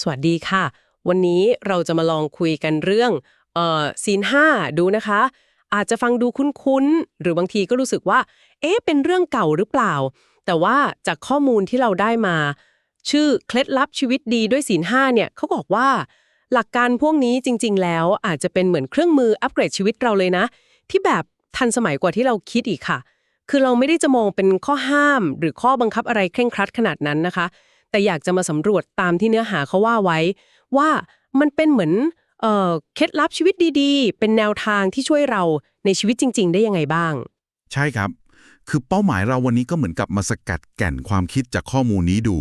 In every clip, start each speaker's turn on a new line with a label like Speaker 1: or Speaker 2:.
Speaker 1: สวัสดีค่ะ วันนี้เราจะมาลองคุยกันเรื่องเอ่อศีลห้าดูนะคะ อาจจะฟังดูคุ้นๆ หรือบางทีก็รู้สึกว่า เอ๊ะเป็นเรื่องเก่าหรือเปล่า แต่ว่าจากข้อมูลที่เราได้มา ชื่อเคล็ดลับชีวิตดีด้วยศีลห้าเนี่ยเขาบอกว่า หลักการพวกนี้จริง ๆ แล้วอาจจะเป็นเหมือนเครื่องมืออัปเกรดชีวิตเราเลยนะ ที่แบบทันสมัยกว่าที่เราคิดอีกค่ะ คือเราไม่ได้จะมองเป็นข้อห้าม หรือข้อบังคับอะไรเคร่งครัดขนาดนั้นนะคะ แต่อยากจะมาสำรวจตามที่เนื้อหาเขาว่าไว้ ว่ามันเป็นเหมือนเอ่อเคล็ดลับชีวิตดีๆ เป็นแนวทางที่ช่วยเราในชีวิตจริง ๆ ได้ยังไงบ้าง
Speaker 2: ใช่ครับ คือเป้าหมายเราวันนี้ก็เหมือนกับมาสกัดแก่นความคิดจากข้อมูลนี้ดู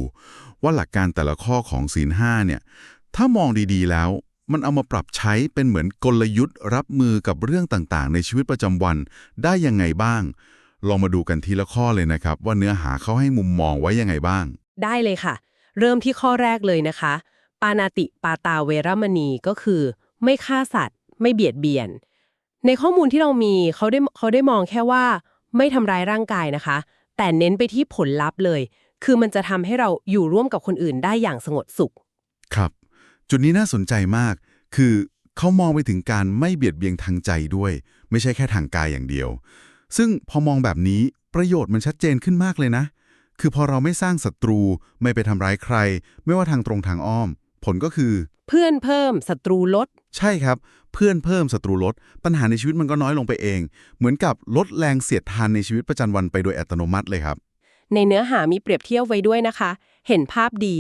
Speaker 2: ว่าหลักการแต่ละข้อของศีลห้าเนี่ยถ้ามองดีๆแล้วมันเอามาปรับใช้เป็นเหมือนกลยุทธ์ รับมือกับเรื่องต่างๆ ในชีวิตประจำวันได้ยังไงบ้าง ลองมาดูกันทีละข้อเลยนะครับ ว่าเนื้อหาเขาให้มุมมองไว้ยังไงบ้าง
Speaker 1: ได้เลยค่ะ เริ่มที่ข้อแรกเลยนะคะ ปานาติปาตาเวรมณีก็คือ ไม่ฆ่าสัตว์ ไม่เบียดเบียน ในข้อมูลที่เรามีเขาได้เขาได้มองแค่ว่า ไม่ทำร้ายร่างกายนะคะ แต่เน้นไปที่ผลลัพธ์เลย คือมันจะทำให้เราอยู่ร่วมกับคนอื่นได้อย่างสงบสุข
Speaker 2: ครับ จุดนี้น่าสนใจมาก คือเขามองไปถึงการไม่เบียดเบียนทางใจด้วย ไม่ใช่แค่ทางกายอย่างเดียว ซึ่งพอมองแบบนี้ประโยชน์มันชัดเจนขึ้นมากเลยนะ คือพอเราไม่สร้างศัตรูไม่ไปทำร้ายใคร ไม่ว่าทางตรงทางอ้อม ผลก็คือ
Speaker 1: เพื่อนเพิ่มศัตรูลด
Speaker 2: ใช่ครับ เพื่อนเพิ่มศัตรูลด ปัญหาในชีวิตมันก็น้อยลงไปเอง เหมือนกับลดแรงเสียดทานในชีวิตประจำวันไปโดยอัตโนมัติเลยครับ
Speaker 1: ในเนื้อหามีเปรียบเทียบไว้ด้วยนะคะ เห็นภาพดี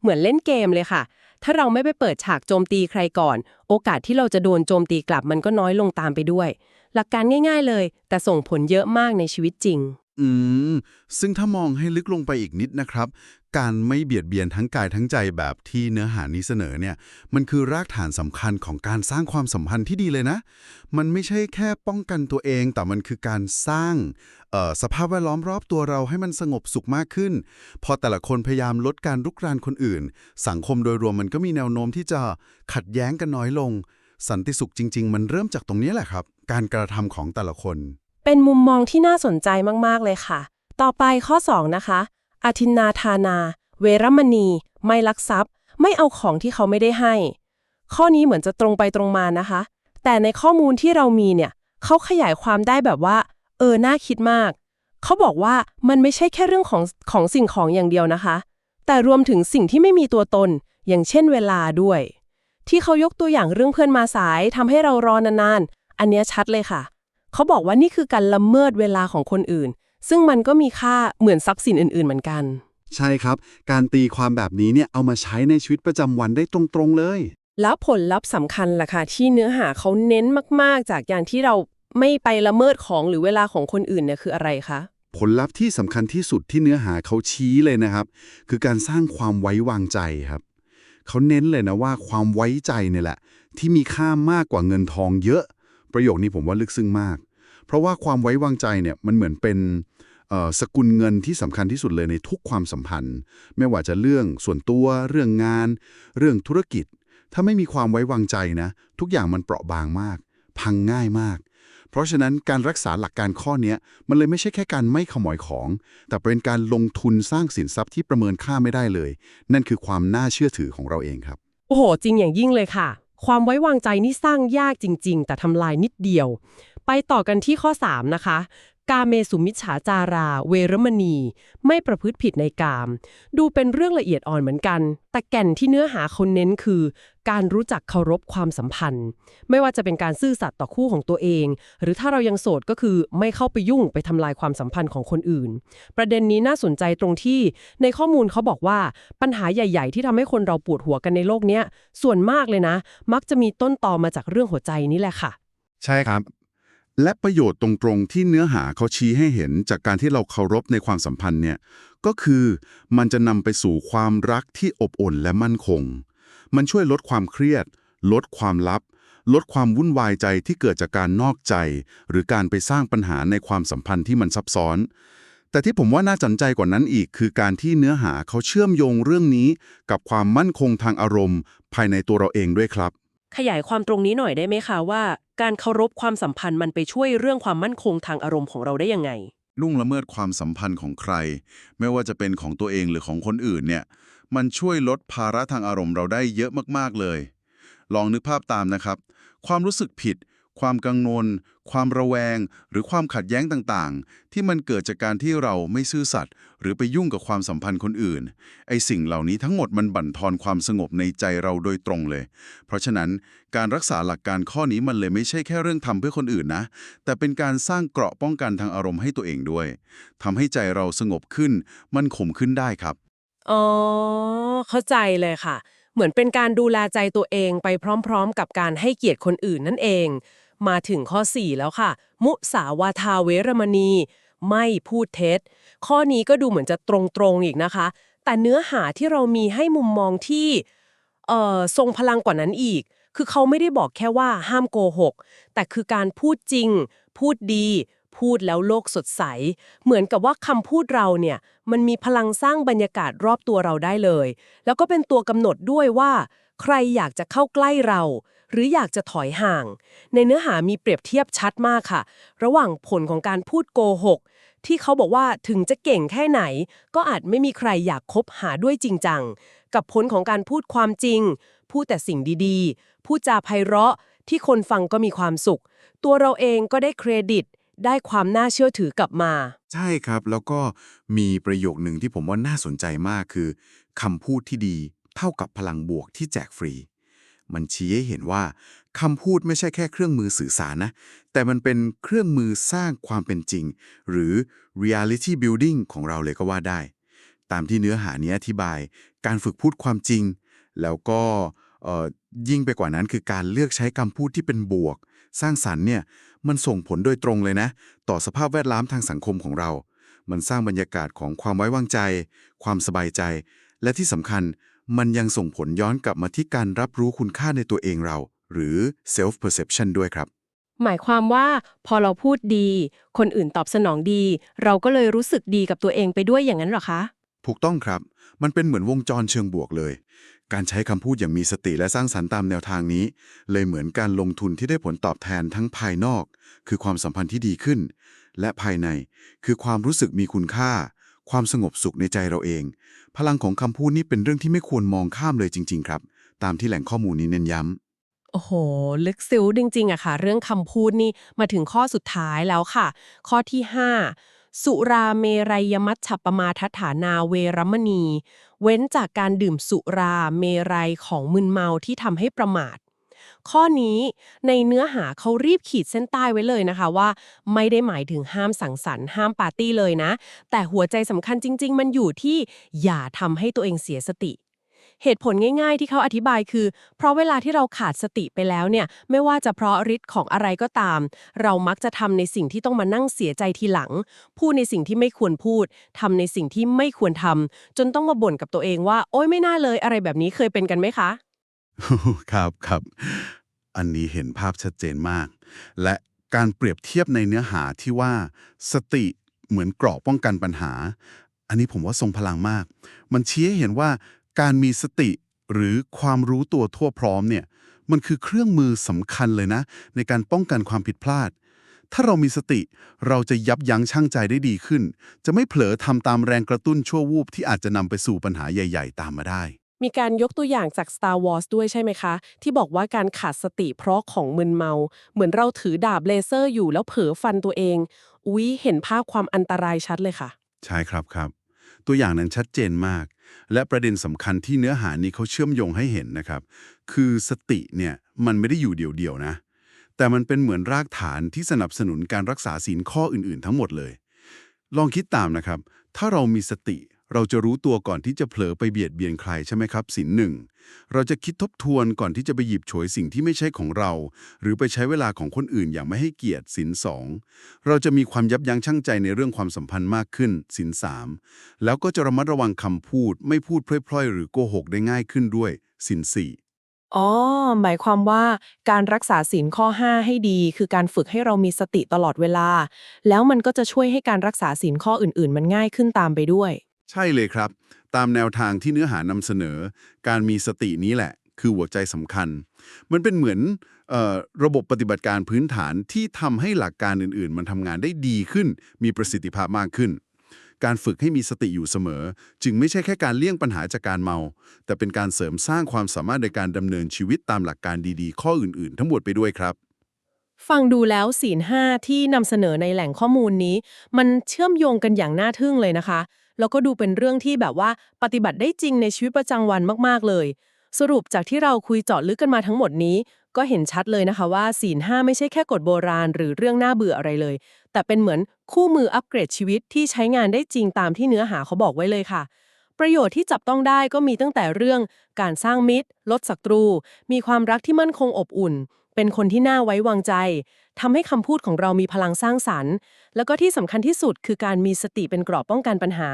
Speaker 1: เหมือนเล่นเกมเลยค่ะ ถ้าเราไม่ไปเปิดฉากโจมตีใครก่อน โอกาสที่เราจะโดนโจมตีกลับมันก็น้อยลงตามไปด้วย หลักการง่าย ๆ เลย แต่ส่งผลเยอะมากในชีวิตจริง
Speaker 2: อืม ซึ่งถ้ามองให้ลึกลงไปอีกนิดนะครับ การไม่เบียดเบียนทั้งกายทั้งใจแบบที่เนื้อหานี้เสนอเนี่ย มันคือรากฐานสำคัญของการสร้างความสัมพันธ์ที่ดีเลยนะ มันไม่ใช่แค่ป้องกันตัวเอง แต่มันคือการสร้างสภาพแวดล้อมรอบตัวเราให้มันสงบสุขมากขึ้น พอแต่ละคนพยายามลดการรุกรานคนอื่น สังคมโดยรวมมันก็มีแนวโน้มที่จะขัดแย้งกันน้อยลง สันติสุขจริง ๆ มันเริ่มจากตรงนี้แหละครับ การกระทำของแต่ละคน
Speaker 1: เป็นมุมมองที่น่าสนใจมากๆเลยค่ะ ต่อไปข้อ 2 นะคะอาทินนาทานา เวรมณี ไม่ลักทรัพย์ ไม่เอาของที่เขาไม่ได้ให้ ข้อนี้เหมือนจะตรงไปตรงมานะคะ แต่ในข้อมูลที่เรามีเนี่ย เขาขยายความได้แบบว่า เออ น่าคิดมาก เขาบอกว่ามันไม่ใช่แค่เรื่องของของสิ่งของอย่างเดียวนะคะ แต่รวมถึงสิ่งที่ไม่มีตัวตน อย่างเช่นเวลาด้วย ที่เขายกตัวอย่างเรื่องเพื่อนมาสายทำให้เรารอนานๆ อันเนี้ยชัดเลยค่ะ เขาบอกว่านี่คือการละเมิดเวลาของคนอื่น ซึ่งมันก็มีค่าเหมือนทรัพย์สินอื่น ๆ เหมือนกัน
Speaker 3: ใช่ครับ การตีความแบบนี้เนี่ยเอามาใช้ในชีวิตประจำวันได้ตรงๆเลย
Speaker 1: แล้วผลลัพธ์สำคัญล่ะค่ะที่เนื้อหาเขาเน้นมากๆ จากอย่างที่เราไม่ไปละเมิดของหรือเวลาของคนอื่นเนี่ยคืออะไรคะ
Speaker 3: ผลลัพธ์ที่สำคัญที่สุดที่เนื้อหาเขาชี้เลยนะครับ คือการสร้างความไว้วางใจครับ เขาเน้นเลยนะว่าความไว้ใจเนี่ยแหละ ที่มีค่ามากกว่าเงินทองเยอะ ประโยคนี้ผมว่าลึกซึ้งมาก เพราะว่าความไว้วางใจเนี่ยมันเหมือนเป็นสกุลเงินที่สำคัญที่สุดเลยในทุกความสัมพันธ์ ไม่ว่าจะเรื่องส่วนตัว เรื่องงาน เรื่องธุรกิจ ถ้าไม่มีความไว้วางใจนะ ทุกอย่างมันเปราะบางมาก พังง่ายมาก เพราะฉะนั้นการรักษาหลักการข้อนี้มันเลยไม่ใช่แค่การไม่ขโมยของ แต่เป็นการลงทุนสร้างสินทรัพย์ที่ประเมินค่าไม่ได้เลย นั่นคือความน่าเชื่อถือของเราเองครับ
Speaker 1: โอ้โห จริงอย่างยิ่งเลยค่ะ ความไว้วางใจนี่สร้างยากจริง ๆ แต่ทำลายนิดเดียว ไปต่อกันที่ข้อ 3 นะคะ กาเมสุมิจฉาจารา เวรมณี ไม่ประพฤติผิดในกาม ดูเป็นเรื่องละเอียดอ่อนเหมือนกัน แต่แก่นที่เนื้อหาเขาเน้นคือ การรู้จักเคารพความสัมพันธ์ ไม่ว่าจะเป็นการซื่อสัตย์ต่อคู่ของตัวเอง หรือถ้าเรายังโสดก็คือไม่เข้าไปยุ่งไปทำลายความสัมพันธ์ของคนอื่น ประเด็นนี้น่าสนใจตรงที่ ในข้อมูลเขาบอกว่าปัญหาใหญ่ ๆ ที่ทำให้คนเราปวดหัวกันในโลกเนี้ส่วนมากเลยนะ มักจะมีต้นตอมาจากเรื่องหัวใจนี่แหละค่ะ
Speaker 2: ใช่ครับ และประโยชน์ตรงๆที่เนื้อหาเขาชี้ให้เห็นจากการที่เราเคารพในความสัมพันธ์เนี่ยก็คือมันจะนำไปสู่ความรักที่อบอุ่นและมั่นคง มันช่วยลดความเครียด ลดความลับ ลดความวุ่นวายใจที่เกิดจากการนอกใจ หรือการไปสร้างปัญหาในความสัมพันธ์ที่มันซับซ้อน แต่ที่ผมว่าน่าสนใจกว่านั้นอีก คือการที่เนื้อหาเขาเชื่อมโยงเรื่องนี้ กับความมั่นคงทางอารมณ์ ภายในตัวเราเองด้วยครับ
Speaker 1: ขยายความตรงนี้หน่อยได้ไหมคะว่า การเคารพความสัมพันธ์มันไปช่วยเรื่องความมั่นคงทางอารมณ์ของเราได้ยังไง
Speaker 2: ลุ่งละเมิดความสัมพันธ์ของใคร ไม่ว่าจะเป็นของตัวเองหรือของคนอื่นเนี่ย มันช่วยลดภาระทางอารมณ์เราได้เยอะมากๆเลย ลองนึกภาพตามนะครับ ความรู้สึกผิด ความกังวลความระแวง หรือความขัดแย้งต่างๆ ที่มันเกิดจากการที่เราไม่ซื่อสัตย์หรือไปยุ่งกับความสัมพันธ์คนอื่น ไอสิ่งเหล่านี้ทั้งหมดมันบั่นทอนความสงบในใจเราโดยตรงเลย เพราะฉะนั้นการรักษาหลักการข้อนี้มันเลยไม่ใช่แค่เรื่องทำเพื่อคนอื่นนะ แต่เป็นการสร้างเกราะป้องกันทางอารมณ์ให้ตัวเองด้วยทำให้ใจเราสงบขึ้น มันข่มขึ้นได้ครับ
Speaker 1: อ๋อเข้าใจเลยค่ะ เหมือนเป็นการดูแลใจตัวเองไปพร้อม ๆ กับการให้เกียรติคนอื่นนั่นเอง มาถึงข้อ 4 แล้วค่ะ มุสาวาทาเวรมณี ไม่พูดเท็จ ข้อนี้ก็ดูเหมือนจะตรงๆอีกนะคะ แต่เนื้อหาที่เรามีให้มุมมองที่เอ่อทรงพลังกว่านั้นอีก คือเขาไม่ได้บอกแค่ว่าห้ามโกหก แต่คือการพูดจริง พูดดี พูดแล้วโลกสดใส เหมือนกับว่าคำพูดเราเนี่ย มันมีพลังสร้างบรรยากาศรอบตัวเราได้เลย แล้วก็เป็นตัวกำหนดด้วยว่า ใครอยากจะเข้าใกล้เรา หรืออยากจะถอยห่าง ในเนื้อหามีเปรียบเทียบชัดมากค่ะ ระหว่างผลของการพูดโกหกที่เขาบอกว่าถึงจะเก่งแค่ไหน ก็อาจไม่มีใครอยากคบหาด้วยจริงจัง กับผลของการพูดความจริง พูดแต่สิ่งดีๆ พูดจาไพเราะที่คนฟังก็มีความสุข ตัวเราเองก็ได้เครดิต ได้ความน่าเชื่อถือกลับมา
Speaker 3: ใช่ครับแล้วก็มีประโยคหนึ่งที่ผมว่าน่าสนใจมากคือคำพูดที่ดี เท่ากับพลังบวกที่แจกฟรี มันชี้ให้เห็นว่าคำพูดไม่ใช่แค่เครื่องมือสื่อสารนะ แต่มันเป็นเครื่องมือสร้างความเป็นจริง หรือ reality building ของเราเลยก็ว่าได้ ตามที่เนื้อหานี้อธิบาย การฝึกพูดความจริง แล้วก็ยิ่งไปกว่านั้นคือการเลือกใช้คำพูดที่เป็นบวก สร้างสรรค์เนี่ยมันส่งผลโดยตรงเลยนะ ต่อสภาพแวดล้อมทางสังคมของเรา มันสร้างบรรยากาศของความไว้วางใจ ความสบายใจ และที่สำคัญ มันยังส่งผลย้อนกลับมาที่การรับรู้คุณค่าในตัวเองเรา หรือ self perception ด้วยครับ
Speaker 1: หมายความว่า พอเราพูดดี คนอื่นตอบสนองดี เราก็เลยรู้สึกดีกับตัวเองไปด้วยอย่างนั้นเหรอคะ
Speaker 3: ถูกต้องครับ มันเป็นเหมือนวงจรเชิงบวกเลย การใช้คำพูดอย่างมีสติและสร้างสรรค์ตามแนวทางนี้ เลยเหมือนการลงทุนที่ได้ผลตอบแทนทั้งภายนอก คือความสัมพันธ์ที่ดีขึ้น และภายใน คือความรู้สึกมีคุณค่า ความสงบสุขในใจเราเอง พลังของคำพูดนี่เป็นเรื่องที่ไม่ควรมองข้ามเลยจริง ๆ ครับ ตามที่แหล่งข้อมูลนี้เน้นย้ำ
Speaker 1: โอ้โห ลึกซึ้งจริง ๆอะค่ะ เรื่องคำพูดนี่มาถึงข้อสุดท้ายแล้วค่ะ ข้อที่ 5 สุราเมรัยมัชฌปมาทัฐานาเวรมณี เว้นจากการดื่มสุราเมรัยของมึนเมาที่ทำให้ประมาท ข้อนี้ในเนื้อหาเขารีบขีดเส้นใต้ไว้เลยนะคะว่า ไม่ได้หมายถึงห้ามสังสรรค์ห้ามปาร์ตี้เลยนะ แต่หัวใจสำคัญจริง ๆ มันอยู่ที่อย่าทำให้ตัวเองเสียสติเหตุผลง่ายๆที่เขาอธิบายคือ เพราะเวลาที่เราขาดสติไปแล้วเนี่ย ไม่ว่าจะเพราะฤทธิ์ของอะไรก็ตาม เรามักจะทำในสิ่งที่ต้องมานั่งเสียใจทีหลัง พูดในสิ่งที่ไม่ควรพูดทำในสิ่งที่ไม่ควรทำจนต้องมาบ่นกับตัวเองว่า โอ๊ยไม่น่าเลยอะไรแบบนี้เคยเป็นกันไหมคะ
Speaker 2: ครับครับ อันนี้เห็นภาพชัดเจนมาก และการเปรียบเทียบในเนื้อหาที่ว่า สติเหมือนเกราะป้องกันปัญหา อันนี้ผมว่าทรงพลังมาก มันชี้ให้เห็นว่าการมีสติหรือความรู้ตัวทั่วพร้อมเนี่ย มันคือเครื่องมือสำคัญเลยนะ ในการป้องกันความผิดพลาด ถ้าเรามีสติเราจะยับยั้งชั่งใจได้ดีขึ้น จะไม่เผลอทำตามแรงกระตุ้นชั่ววูบที่อาจจะนำไปสู่ปัญหาใหญ่ ๆ ตามมาได้
Speaker 1: มีการยกตัวอย่างจาก Star Wars ด้วยใช่ไหมคะ ที่บอกว่าการขาดสติเพราะของมึนเมา เหมือนเราถือดาบเลเซอร์อยู่แล้วเผลอฟันตัวเอง อุ๊ย เห็นภาพความอันตรายชัดเลยค่ะ
Speaker 2: ใช่ครับครับ ตัวอย่างนั้นชัดเจนมาก และประเด็นสำคัญที่เนื้อหานี้เขาเชื่อมโยงให้เห็นนะครับ คือสติเนี่ยมันไม่ได้อยู่เดียวๆนะ แต่มันเป็นเหมือนรากฐานที่สนับสนุนการรักษาศีลข้ออื่นๆ ทั้งหมดเลย ลองคิดตามนะครับ ถ้าเรามีสติ เราจะรู้ตัวก่อนที่จะเผลอไปเบียดเบียนใครใช่ไหมครับศีลหนึ่งเราจะคิดทบทวนก่อนที่จะไปหยิบฉวยสิ่งที่ไม่ใช่ของเรา หรือไปใช้เวลาของคนอื่นอย่างไม่ให้เกียรติศีลสองเราจะมีความยับยั้งชั่งใจในเรื่องความสัมพันธ์มากขึ้นศีลสามแล้วก็จะระมัดระวังคำพูด ไม่พูดพล่อยๆ หรือโกหกได้ง่ายขึ้นด้วยศีลสี่
Speaker 1: อ๋อ หมายความว่าการรักษาศีลข้อ 5 ให้ดี คือการฝึกให้เรามีสติตลอดเวลา แล้วมันก็จะช่วยให้การรักษาศีลข้ออื่น ๆ มันง่ายขึ้นตามไปด้วย
Speaker 2: ใช่เลยครับ ตามแนวทางที่เนื้อหานำเสนอ การมีสตินี้แหละ คือหัวใจสำคัญ มันเป็นเหมือนออระบบปฏิบัติการพื้นฐานที่ทำให้หลักการอื่น ๆ มันทำงานได้ดีขึ้น มีประสิทธิภาพมากขึ้น การฝึกให้มีสติอยู่เสมอ จึงไม่ใช่แค่การเลี่ยงปัญหาจากการเมา แต่เป็นการเสริมสร้างความสามารถในการดำเนินชีวิตตามหลักการดีๆ ข้ออื่น ๆ ทั้งหมดไปด้วยครับ
Speaker 1: ฟังดูแล้วศีลห้าที่นำเสนอในแหล่งข้อมูลนี้ มันเชื่อมโยงกันอย่างน่าทึ่งเลยนะคะ แล้วก็ดูเป็นเรื่องที่แบบว่าปฏิบัติได้จริงในชีวิตประจำวันมากๆเลย สรุปจากที่เราคุยเจาะลึกกันมาทั้งหมดนี้ ก็เห็นชัดเลยนะคะว่าศีลห้าไม่ใช่แค่กฎโบราณ หรือเรื่องน่าเบื่ออะไรเลย แต่เป็นเหมือนคู่มืออัปเกรดชีวิตที่ใช้งานได้จริงตามที่เนื้อหาเขาบอกไว้เลยค่ะประโยชน์ที่จับต้องได้ก็มีตั้งแต่เรื่องการสร้างมิตร ลดศัตรู มีความรักที่มั่นคงอบอุ่น เป็นคนที่น่าไว้วางใจ ทำให้คำพูดของเรามีพลังสร้างสรรค์ แล้วก็ที่สำคัญที่สุดคือการมีสติเป็นกรอบป้องกันปัญหา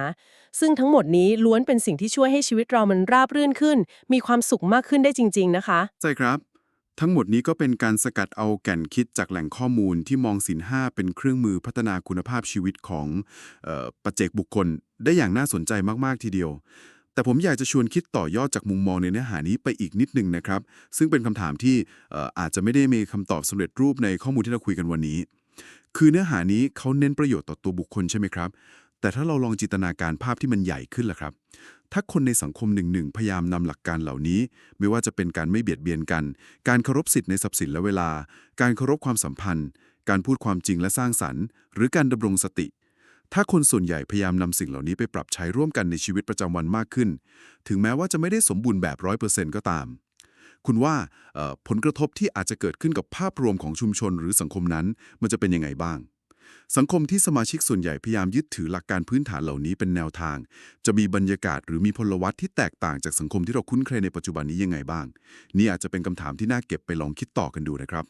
Speaker 1: ซึ่งทั้งหมดนี้ล้วนเป็นสิ่งที่ช่วยให้ชีวิตเรามันราบรื่นขึ้น มีความสุขมากขึ้นได้จริง ๆ นะคะ
Speaker 2: ใช่ครับ ทั้งหมดนี้ก็เป็นการสกัดเอาแก่นคิดจากแหล่งข้อมูลที่มองสินห้าเป็นเครื่องมือพัฒนาคุณภาพชีวิตของออปัจเจกบุคคล ได้อย่างน่าสนใจมากๆทีเดียว แต่ผมอยากจะชวนคิดต่อยอดจากมุมมองในเนื้อหานี้ไปอีกนิดนึงนะครับ ซึ่งเป็นคำถามที่อาจจะไม่ได้มีคำตอบสำเร็จรูปในข้อมูลที่เราคุยกันวันนี้ คือเนื้อหานี้เขาเน้นประโยชน์ต่อตัวบุคคลใช่ไหมครับ แต่ถ้าเราลองจินตนาการภาพที่มันใหญ่ขึ้นล่ะครับ ถ้าคนในสังคมหนึ่งหนึ่งพยายามนำหลักการเหล่านี้ ไม่ว่าจะเป็นการไม่เบียดเบียนกัน การเคารพสิทธิ์ในทรัพย์สินและเวลา การเคารพความสัมพันธ์ การพูดความจริงและสร้างสรรค์ หรือการดำรงสติ ถ้าคนส่วนใหญ่พยายามนำสิ่งเหล่านี้ไปปรับใช้ร่วมกันในชีวิตประจำวันมากขึ้น ถึงแม้ว่าจะไม่ได้สมบูรณ์แบบร้อยเปอร์เซ็นต์ก็ตาม คุณว่าผลกระทบที่อาจจะเกิดขึ้นกับภาพรวมของชุมชนหรือสังคมนั้น มันจะเป็นยังไงบ้าง สังคมที่สมาชิกส่วนใหญ่พยายามยึดถือหลักการพื้นฐานเหล่านี้เป็นแนวทาง จะมีบรรยากาศหรือมีพลวัตที่แตกต่างจากสังคมที่เราคุ้นเคยในปัจจุบันนี้ยังไงบ้าง นี่อาจจะเป็นคำถามที่น่าเก็บไปลองคิดต่อกันดูนะครับ